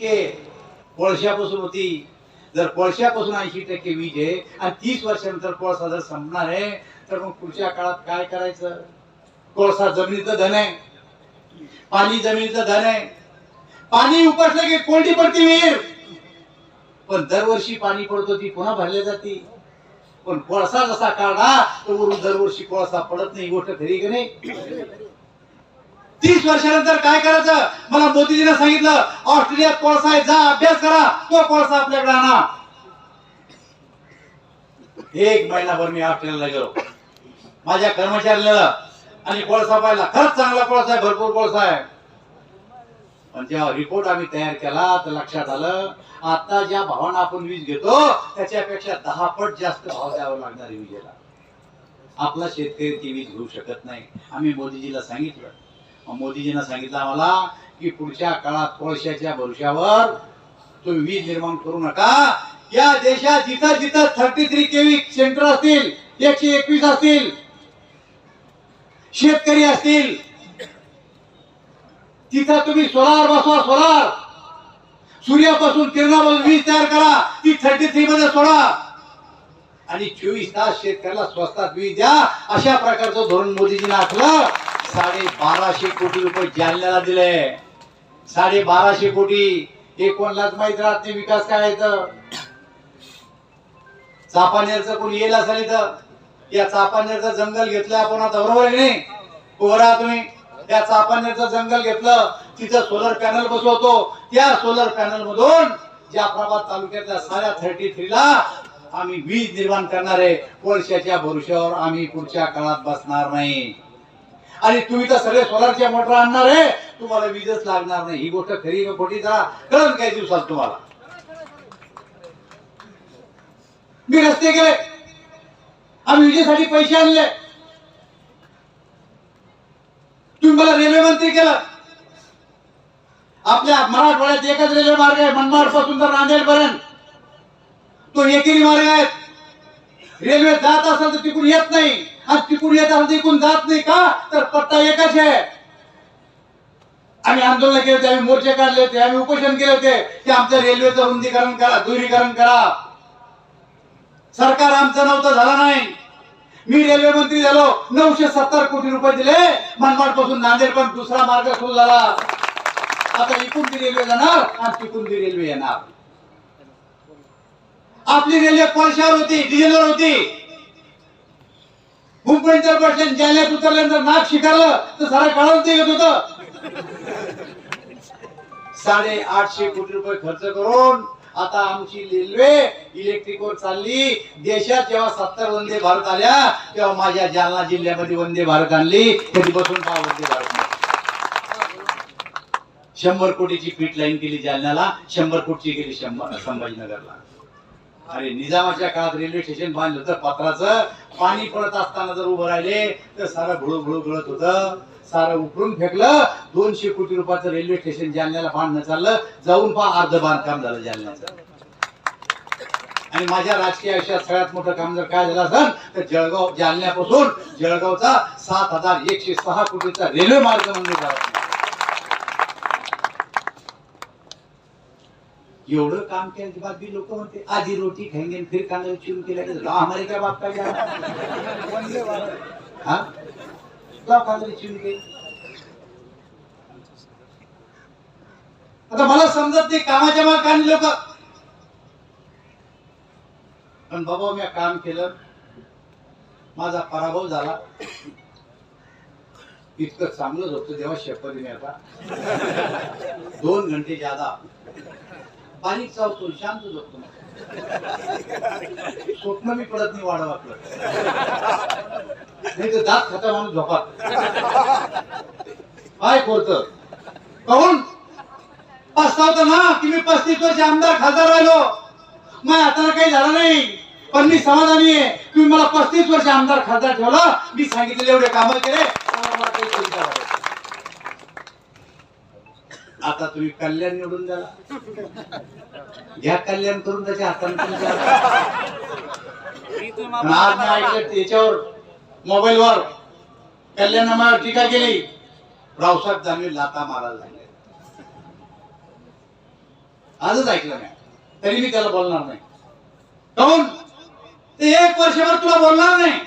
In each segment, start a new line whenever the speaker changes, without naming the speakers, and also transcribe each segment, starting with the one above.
टक्के कोळशापासून होती. जर कोळशापासून ऐंशी टक्के वीज आहे आणि तीस वर्षानंतर कोळसा जर संपणार आहे तर मग पुढच्या काळात काय करायचं? कोळसा जमिनीचं धन आहे. पाणी जमिनीचं धन आहे. पाणी उपसलं की कोरडी पडती विहीर. पण दरवर्षी पाणी पडतो ती पुन्हा भरल्या जाते. पण कोळसा जसा काढा तो वरून दरवर्षी कोळसा पडत नाही. गोष्ट खरी की नाही? तीस वर्षानंतर काय करायचं? मला मोदीजीने सांगितलं ऑस्ट्रेलियात कोळसा आहे जा अभ्यास करा तो कोळसा आपल्याकडे आणा. एक महिनाभर मी ऑस्ट्रेलियाला गेलो. माझ्या कर्मचाऱ्याला आणि कोळसा पाहिला. खरंच चांगला कोळसा आहे भरपूर कोळसा आहे. पण जेव्हा रिपोर्ट आम्ही तयार केला तर लक्षात आलं आता ज्या भावानं आपण वीज घेतो त्याच्यापेक्षा दहा पट जास्त भाव द्यावा लागणार विजेला. आपला शेतकरी ती वीज घेऊ शकत नाही. आम्ही मोदीजीला सांगितलं मोदीजींना सांगितलं आम्हाला की पुढच्या काळात कोळशाच्या भविष्यावर तुम्ही वीज निर्माण करू नका. या देशात जिथं जिथं थर्टी थ्री केवी सेंटर असतील एकशे एकवीस असतील शेतकरी असतील तिथं तुम्ही सोलार बसवा सोलार सूर्यापासून किरणापासून वीज तयार करा ती थर्टी थ्री मध्ये सोडा. आणि चोवीस तास शेतकऱ्याला स्वस्तात वीज द्या अशा प्रकारचं धोरण मोदीजीने आखलं. साडे बाराशे कोटी रुपये जालन्याला दिले. साडे बाराशे कोटी. हे कोणालाच माहीत राहत नाही विकास काय आहे चापानेरचं कोणी येईल असेल इथं? या चापानेरचं जंगल घेतलं आपण आता बरोबर आहे नाही? कोहरा तुम्ही. त्या चापानेरचं जंगल घेतलं तिथं सोलर पॅनल बसवतो. त्या सोलर पॅनल मधून जाफराबाद तालुक्यातल्या साऱ्या थर्टी थ्रीला आम्ही वीज निर्माण करणार आहे. वर्षाच्या भरोश्यावर आम्ही पुढच्या काळात बसणार नाही. आणि तुम्ही तर सगळे सोलारच्या मोटर आणणार आहे. तुम्हाला वीजच लागणार नाही. ही गोष्ट खरी का खोटी जरा कळण काही दिवसात तुम्हाला. मी रस्ते गेले आम्ही विजेसाठी पैसे आणले. तुम्ही मला रेल्वे मंत्री केलं. आपल्या मराठवाड्यात एकच रेल्वे मार्ग आहे मनमाडपासून तर नांदेड पर्यंत तो एकेरी मार्ग आहे. रेल्वे जात असेल तर तिकडून येत नाही. आणि तिकडून येत असेल तर इकडून जात नाही का? तर पत्ता एकच आहे. आम्ही आंदोलन केले होते आम्ही मोर्चे काढले होते आम्ही उपोषण केले होते. की आमचं रेल्वेचं रुंदीकरण करा दुरीकरण करा. सरकार आमचं नव्हतं झालं नाही. मी रेल्वे मंत्री झालो नऊशे सत्तर कोटी रुपये दिले. मनमाडपासून नांदेड पण दुसरा मार्ग सुरू झाला. आता इकडून ती रेल्वे जाणार आणि तिकडून ती रेल्वे येणार. आपली रेल्वे कोळशावर होती? डिझेलवर होती. मुंबईचं बस स्टँड जालन्यात उतरल्यानंतर नाक शिकारलं तर सारा काढून ते येत होत. साडे आठशे कोटी रुपये खर्च करून आता आमची रेल्वे इलेक्ट्रिकवर चालली. देशात जेव्हा सत्तर वंदे भारत आल्या तेव्हा माझ्या जालना जिल्ह्यामध्ये वंदे भारत आणली. तरी बसून पहा वंदे भारत शंभर कोटीची पीठ लाईन केली जालन्याला शंभर कोटीची केली शंभर संभाजीनगरला. अरे निजामाच्या काळात रेल्वे स्टेशन बांधलं होतं पत्राचं पाणी पडत असताना जर उभं राहिले तर सारं घुळू घुळू गळत होतं. सारं उकरून फेकलं दोनशे कोटी रुपयाचं रेल्वे स्टेशन जालन्याला बांधणं चाललं. जाऊन पहा अर्ध बांधकाम झालं जालन्याचं. आणि माझ्या राजकीय आयुष्यात सगळ्यात मोठं काम जर काय झालं असेल तर जळगाव जालन्यापासून जळगावचा सात हजार एकशे सहा कोटीचा रेल्वे मार्ग मंजूर एवढं काम केलं के बाद भी लोक म्हणते आधी रोटी खाएंगे फिर कांदा चिरून केल्या हमारे क्या बाप का क्या हा? के आता मला समजत नाही कामाच्या माग लोक? पण बाबा मी काम केलं. माझा पराभव झाला. इतकं चांगलं झोपतो तेव्हा शपथ मी आता. दोन घंटे ज्यादा बारीक चावतो शांत झोपतो. स्वप्न मी पडत नाही वाढव वाटलं नाही तर दात खाता माणूस झोपा. काय करत कहून पस्तावतो ना की मी पस्तीस वर्ष आमदार खासदार राहिलो. मग आता काही झालं नाही. पण मी समाधानी आहे. तुम्ही मला पस्तीस वर्ष आमदार खासदार ठेवला. मी सांगितलेले एवढे कामं केले त्यामुळे मला काही चिंता नाही. आता तुम्ही कल्याण निवडून द्याला घ्या कल्याण करून त्याच्या हाताने आज ऐकलं त्याच्यावर मोबाईलवर. टीका केली. रावसाहेब दानवे लाता मारायला लागले. आजच ऐकलं नाही. तरी मी त्याला बोलणार नाही. काऊन ते एक वर्षभर तुला बोलणार नाही.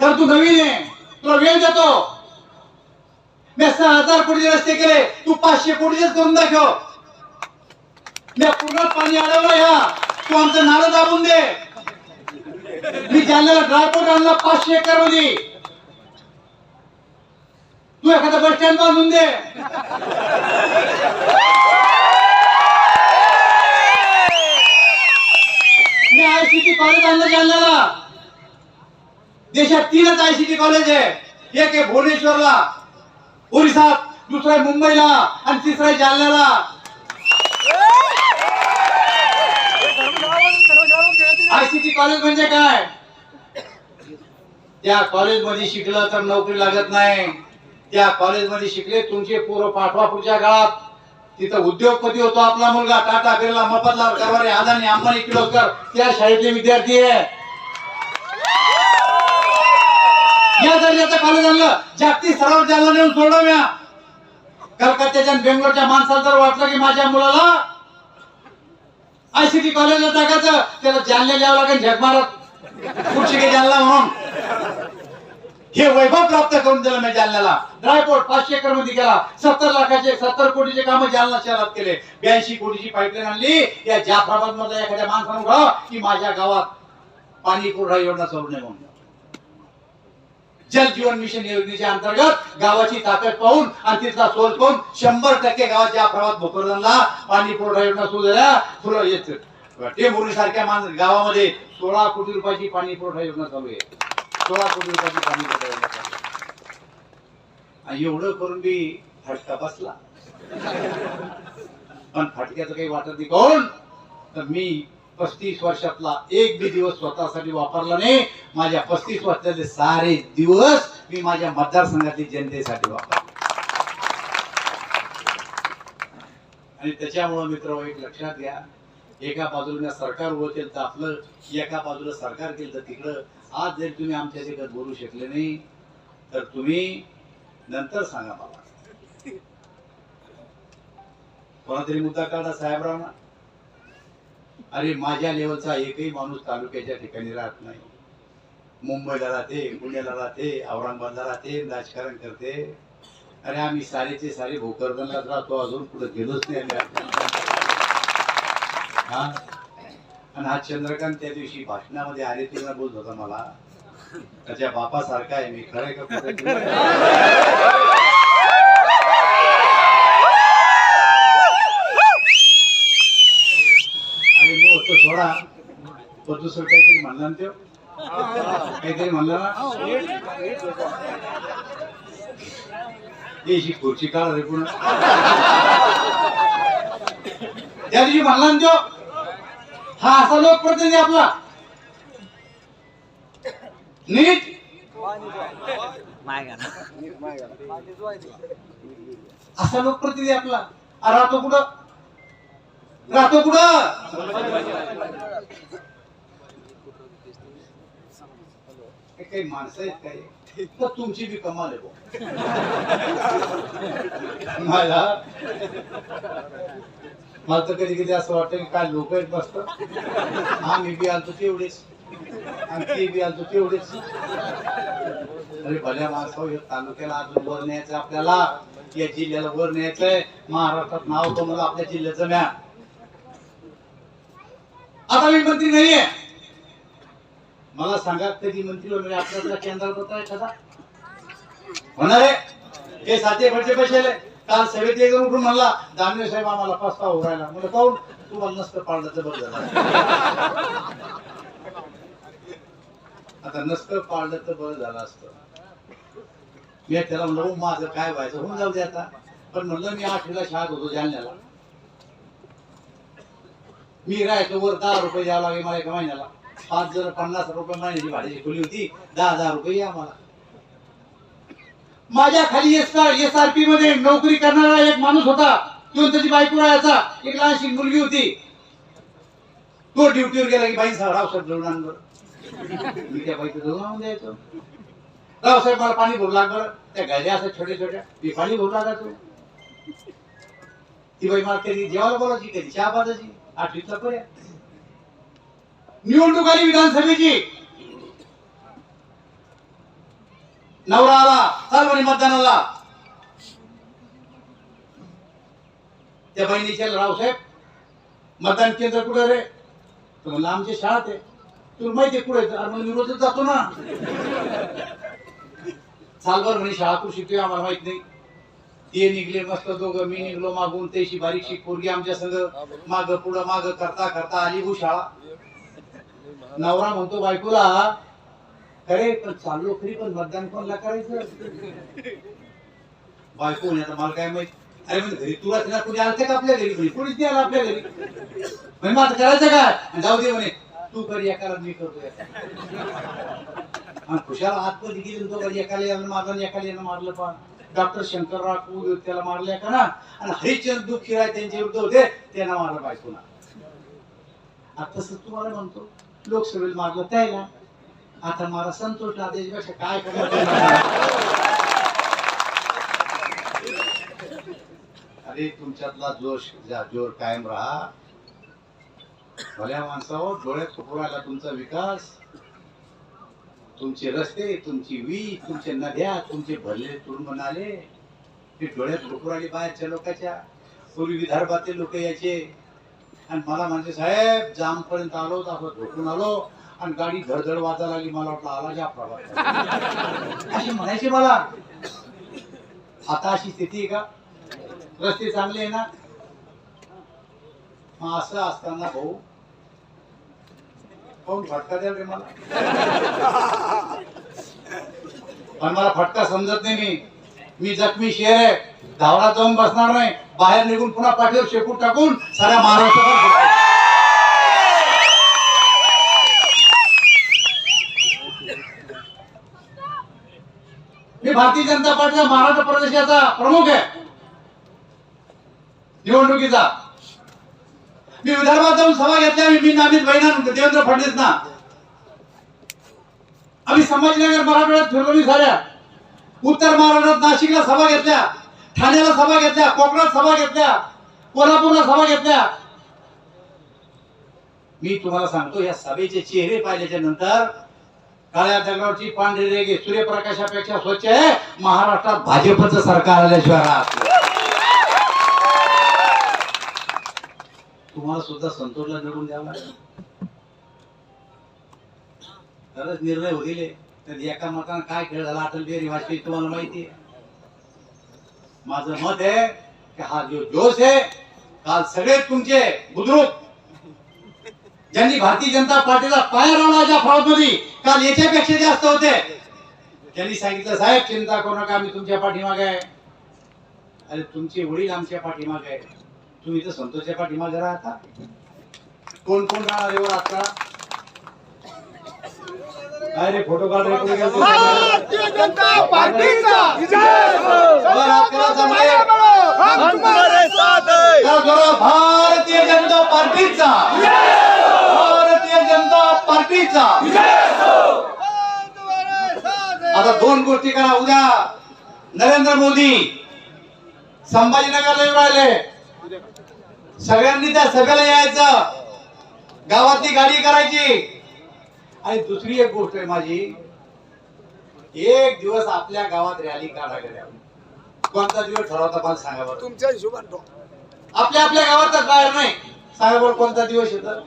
तर तू नवीन आहे तुला वेळ देतो. मी सहा हजार कोटीचे रस्ते केले. तू पाचशे कोटीचेच करून दाखव. मी पूर्ण पाणी अडवलं या तू आमचं नाळं दाबून दे. मी जालन्याला ड्रायपोर्ट आणला पाचशे एकरमध्ये. तू एखादा बस स्टँड बांधून दे. मी आयसीटी कॉलेज आणलं जालन्याला. देशात तीनच आयसीटी कॉलेज आहे. एक आहे भुवनेश्वरला. ओरिसात दुसरा मुंबईला आणि तिसरा जालन्याला. आयसीटी कॉलेज म्हणजे काय? त्या कॉलेजमध्ये शिकलं तर नोकरी लागत नाही. त्या कॉलेजमध्ये शिकले तुमचे पोरं पाठवा पुढच्या काळात. तिथं उद्योगपती होतो आपला मुलगा टाटा बिर्ला मफतलाल करवारे आदानी अंबानी किलोस्कर त्या शाळेतले विद्यार्थी आहे. या दर्जाचं कॉलेज आणलं. जागतिक स्तरावर ज्याला नेऊन सोडलं म्या. कलकत्त्याच्या बेंगलोरच्या माणसाला जर वाटलं की माझ्या मुलाला आयसीटी कॉलेजला टाकायचं त्याला जालन्याला यावं लागेल झगमारत कुठची काही जालना म्हणून. हे वैभव प्राप्त करून दिलं मी जालन्याला. ड्रायपोर्ट पाचशे एकरमध्ये केला. सत्तर लाखाचे सत्तर कोटीचे काम जालना शहरात केले. ब्याऐंशी कोटीची पाईपलाईन आणली. या जाफराबाद मधल्या एखाद्या माणसानं की माझ्या गावात पाणी पुरवठा योजना चालू नाही म्हणून. जल जीवन मिशन योजनेच्या अंतर्गत गावाची ताकद पाहून आणि तिथला सोल पाहून शंभर टक्के गावाच्या प्रवास भोकरदनला पाणी पुरवठा योजना सुरू झाल्या. सुरू येत. टेंभुर्णी सारख्या मान गावामध्ये सोळा कोटी रुपयाची पाणी पुरवठा योजना चालू आहे. सोळा कोटी रुपयाची पाणी पुरवठा योजना चालू आहे. आणि एवढं करून बी फटका बसला. पण फटक्याचं काही वाटत नाही. कोण? तर मी पस्तीस वर्षातला एक बी दिवस स्वतःसाठी वापरला नाही. माझ्या पस्तीस वर्षातले सारे दिवस मी माझ्या मतदारसंघातील जनतेसाठी वापरले. आणि त्याच्यामुळं मित्र एक लक्षात घ्या एका बाजूला सरकार उभं केलं तर आपलं एका बाजूला सरकार केलं तर तिकडं. आज जर तुम्ही आमच्या देखत बोलू शकले नाही तर तुम्ही नंतर सांगा मला. कोणातरी मुद्दा काढा साहेबरावना अरे माझ्या लेवलचा एकही माणूस तालुक्याच्या ठिकाणी राहत नाही. मुंबईला राहते पुण्याला राहते औरंगाबादला राहते राजकारण करते. अरे आम्ही सारेचे सारे भोकरदनलाच राहतो अजून पुढे गेलोच नाही आम्ही हा? आणि हा चंद्रकांत त्या दिवशी भाषणामध्ये आले तेव्हा बोलत होता मला त्याच्या बापासारखा आहे मी खरं का खोटं आहे? आणि मग तो सोडा. तो दुसरं काहीतरी म्हणला ना त्यो काहीतरी म्हणला ना. याची खुर्ची काढ रे पुन्हा. त्या दिवशी म्हणला ना त्यो हा असा लोकप्रतिनिधी आपला. नीट. असा लोकप्रतिनिधी आपला. अरे तो कुठं? राहतो कुठं? काही माणसं आहेत काही. तर तुमची बी कमाल आहे मला मला तर कधी कधी असं वाटतं की काय लोक आहेत मस्त. आम्ही बी आलतो तेवढेच. आणि ते बी आलतो तेवढेच. अरे भल्या माणसं या तालुक्याला अजून वर न्यायचं आपल्याला. या जिल्ह्याला वर न्यायचंय. महाराष्ट्रात नाव कमवलं आपल्या जिल्ह्याचं म्या. आता मी मंत्री नाहीये. मला सांगा कधी मंत्री होणार आपल्याला केंद्रात होता एखादा? होणार आहे. हे साते भटचे पैसे काल सभेत एक उठून म्हणला दानवे साहेब आम्हाला पस्ता उभारायला म्हणजे पाहून तुम्हाला नसतं पाळलं तर बरं झालं. आता नसतं पाळलं तर बरं झालं असतं. मी त्याला म्हणलं माझं काय व्हायचं? होऊन जाऊ दे आता. पण म्हणलं मी आठवीला शाळेत होतो जालन्याला. मी राहायचो वर दहा रुपये द्यावं लागे मला एका महिन्याला. पाच जर पन्नास रुपये महिन्याची भाड्याची खोली होती दहा हजार रुपये या मला. माझ्या खाली एस एस आर पी मध्ये नोकरी करणारा एक माणूस होता. तो त्याची बायको राहायचा. एक लहानशी मुलगी होती. तो ड्युटीवर गेला की बाई साहेब रावसाहेब जवळ आण बरं. मी त्या बाईचं जवळ आणून द्यायचो. रावसाहेब मला पाणी भरू लाग बरं. त्या गाड्या असं छोट्या छोट्या. मी पाणी भरू लागायचो ती बाई मला कधी जेवायला बोलायची कधी चहा पाजायची. आठवीतला पर्या निवडणूक आली विधानसभेची. नवरा आला चाल म्हणे मतदानाला. त्या बहिणीच्या रावसाहेब मतदान केंद्र कुठे रे? तर म्हणलं आमच्या शाळात आहे. तुला माहिती आहे कुठे आहे? मी रोजच जातो ना. सालभर म्हणे शाळा कुठे शिकतोय आम्हाला माहीत नाही. ते निघले मस्त दोघं मी निघलो मागून त्याशी बारीकशी पोरगी आमच्या संग माग पुढं माग करता करता आली भूषाळा नवरा म्हणतो बायकोला खरे पण चाललो खरी पण मतदान कोणला करायचं? बायको म्हणे आता मला काय माहीत. अरे म्हणजे घरी तुला तिला कुणी आलते का आपल्या घरी? म्हणे कुणीच नाही आलं आपल्या घरी. म्हणजे मग आता करायचं काय जाऊ दे म्हणे तू कर एकाला मी करतो खुशाला आत खुशाल गेली तो कधी एकाला यानं मारलं एकाला यानं मारलं पण डॉक्टर शंकरराव कू त्याला मारल्या का ना? आणि हरिचंद दुःखी राय त्यांच्या विरुद्ध होते त्यांना मारलं पाहिजे बायकोला आता तसं तुम्हाला म्हणतो लोकसभेला मारलं त्याला. आता मला संतोष त्याच्यापेक्षा काय करणार? अरे तुमच्यातला जोश जा- जोर कायम राहा. भल्या माणसावर डोळ्यात खुपू राहिला तुमचा विकास? तुमचे रस्ते तुमची वीज तुमचे नद्या तुमचे भरले तुरुंग नाले ते डोळ्यात खुपू राहिले बाहेरच्या लोकांच्या. पूर्वी विदर्भातील लोक यायचे. आणि मला म्हणजे साहेब जाम पर्यंत आलो तर आपण झोपून आलो. आणि गाडी धडधड वाजा लागली मला वाटलं आला ज्या प्रभात अशी म्हणायचे मला. आता अशी स्थिती आहे का? रस्ते चांगले आहे ना? मग असं असताना भाऊ कोण फटका रे मला? पण मला फटका समजत नाही मी. मी जखमी शेर आहे. धावला जाऊन बसणार नाही. बाहेर निघून पुन्हा पाठीवर शेपूट टाकून साऱ्या महाराष्ट्रावर मी भारतीय जनता पार्टीचा महाराष्ट्र प्रदेशाचा प्रमुख आहे. निवडणुकीचा. मी विदर्भात जाऊन सभा घेतल्या मी नामित बहिणा देवेंद्र फडणवीस ना आम्ही संभाजीनगर मराठवाड्यात फिरलो मी साऱ्या. उत्तर महाराष्ट्रात नाशिकला सभा घेतल्या ठाण्याला सभा घेतल्या कोकणात सभा घेतल्या कोल्हापूरला सभा घेतल्या. मी तुम्हाला सांगतो या सभेचे चेहरे पाहिल्याच्या नंतर काळ्या दगडावरची पांढरी रेगे सूर्यप्रकाशापेक्षा स्वच्छ आहे. महाराष्ट्रात भाजपचं सरकार आल्याशिवाय राहत नाही. तुम्हाला सुद्धा संतोषला निवडून द्यावा लागेल तरच निर्णय होईल तर एका मतानं काय खेळ झाला अटल बिहारी वाजपेयी तुम्हाला माहिती आहे. माझं मत आहे की हा जो जोश आहे काल सगळे तुमचे बुद्रुक. ज्यांनी भारतीय जनता पार्टीला पाया लावला ज्या मध्ये काल याच्यापेक्षा जास्त होते. त्यांनी सांगितलं साहेब चिंता करू नका आम्ही तुमच्या पाठीमागे आहे. अरे तुमचे वडील आमच्या पाठीमागे आहे. तुम्ही तर संतोषच्या पाठीमागे राहता. कोण कोण राहणार एवढं आता? फोटो काढ रे कुठे गेलते?
भारतीय जनता पार्टीचा
वर हात करायचा
हम तुम्हारे साथ है
तर जरा भारतीय जनता पार्टीचा. भारतीय जनता पार्टीचा. आता दोन गोष्टी करा. उद्या नरेंद्र मोदी संभाजीनगरला येऊन राहिले. सगळ्यांनी त्या सभेला यायचं. गावातली गाडी करायची. आणि दुसरी एक गोष्ट आहे माझी. एक दिवस आपल्या गावात रॅली काढायला कोणता दिवस ठरवता मला सांगा बरं.
तुमच्या हिशोबाने
आपल्या आपल्या गावातच बाहेर नाही. सांगा बरं कोणता दिवस येतो?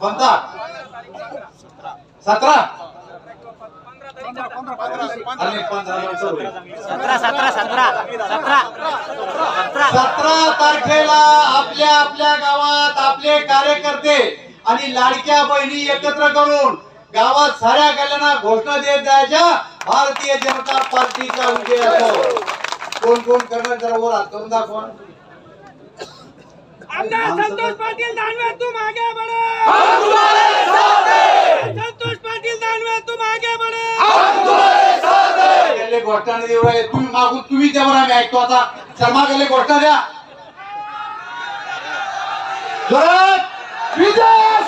कोणता? सतरा. आणि.
सतरा सतरा सतरा सतरा सतरा
सतरा तारखेला आपल्या आपल्या गावात आपले कार्यकर्ते आणि लाडक्या बहिणी एकत्र करून गावात साऱ्या गल्यांना घोषणा देत जायच्या. भारतीय जनता पार्टीचा विजय असो. कोण कोण करणार जरा हात करून दाखवा.
आमदार संतोष पाटील दानवे तुम आगे बढ़ो संतोष पाटील दानवे
गेले घोषणा नाही देऊ राहिले. तुम्ही मागून तुम्ही द्या आम्ही ऐकतो आता. शर्मा गेले घोषणा द्या. जोरात विजय